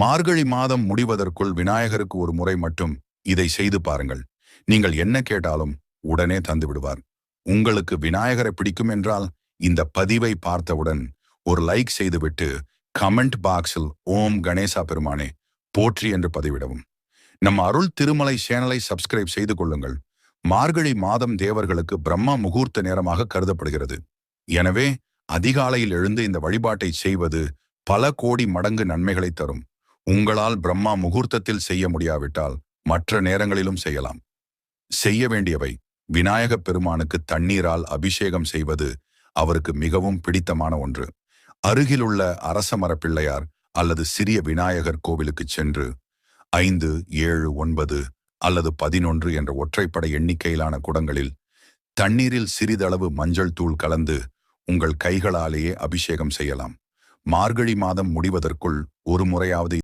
மார்கழி மாதம் முடிவதற்குள் விநாயகருக்கு ஒரு முறை மட்டும் இதை செய்து பாருங்கள். நீங்கள் என்ன கேட்டாலும் உடனே தந்து விடுவார். உங்களுக்கு விநாயகரை பிடிக்கும் என்றால் இந்த பதிவை பார்த்தவுடன் ஒரு லைக் செய்துவிட்டு கமெண்ட் பாக்ஸில் ஓம் கணேசா பெருமானே போற்றி என்று பதிவிடவும். நம் அருள் திருமலை சேனலை சப்ஸ்கிரைப் செய்து கொள்ளுங்கள். மார்கழி மாதம் தேவர்களுக்கு பிரம்மா முகூர்த்த நேரமாக கருதப்படுகிறது. எனவே அதிகாலையில் எழுந்து இந்த வழிபாட்டை செய்வது பல கோடி மடங்கு நன்மைகளை தரும். உங்களால் பிரம்மா முகூர்த்தத்தில் செய்ய முடியாவிட்டால் மற்ற நேரங்களிலும் செய்யலாம். செய்ய வேண்டியவை விநாயகப் பெருமானுக்கு தண்ணீரால் அபிஷேகம் செய்வது அவருக்கு மிகவும் பிடித்தமான ஒன்று. அருகிலுள்ள அரச மரப்பிள்ளையார் அல்லது சிறிய விநாயகர் கோவிலுக்கு சென்று ஐந்து ஏழு ஒன்பது அல்லது பதினொன்று என்ற ஒற்றைப்படை எண்ணிக்கையிலான குடங்களில் தண்ணீரில் சிறிதளவு மஞ்சள் தூள் கலந்து உங்கள் கைகளாலேயே அபிஷேகம் செய்யலாம். மார்கழி மாதம் முடிவதற்குள் ஒரு முறையாவது